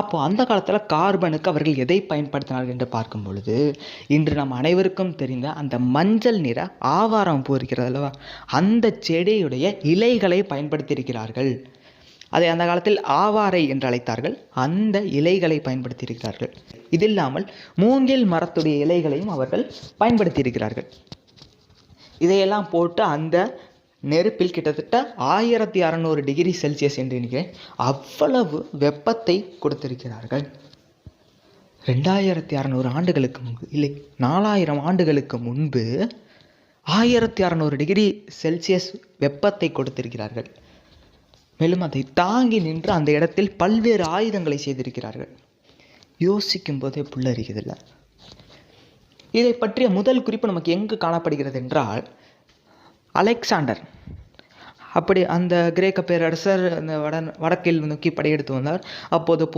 அப்போது அந்த காலத்தில் கார்பனுக்கு அவர்கள் எதை பயன்படுத்தினார்கள் என்று பார்க்கும் பொழுது இன்று நம் அனைவருக்கும் தெரிந்த அந்த மஞ்சள் நிற ஆவாரம் பூ இருக்கிறது அல்லவா? அந்த செடியுடைய இலைகளை பயன்படுத்தியிருக்கிறார்கள். அதை அந்த காலத்தில் ஆவாரை என்று அழைத்தார்கள். அந்த இலைகளை பயன்படுத்தியிருக்கிறார்கள். இது இல்லாமல் மூங்கில் மரத்துடைய இலைகளையும் அவர்கள் பயன்படுத்தியிருக்கிறார்கள். இதையெல்லாம் போட்டு அந்த நெருப்பில் கிட்டத்தட்ட ஆயிரத்தி அறநூறு டிகிரி செல்சியஸ் என்று நினைக்கிறேன் அவ்வளவு வெப்பத்தை கொடுத்திருக்கிறார்கள். ரெண்டாயிரத்தி அறநூறு ஆண்டுகளுக்கு முன்பு இல்லை நாலாயிரம் ஆண்டுகளுக்கு முன்பு ஆயிரத்தி அறநூறு டிகிரி செல்சியஸ் வெப்பத்தை கொடுத்திருக்கிறார்கள். மேலும் அதை தாங்கி நின்று அந்த இடத்தில் பல்வேறு ஆயுதங்களை செய்திருக்கிறார்கள். யோசிக்கும் போதே புல்லரிக்குதில்ல. இதை பற்றிய முதல் குறிப்பு நமக்கு எங்கு காணப்படுகிறது என்றால் அலெக்சாண்டர். அப்படி அந்த கிரேக்க பேரரசர் அந்த வட வடக்கில் நோக்கி படையெடுத்து வந்தார். அப்போது போ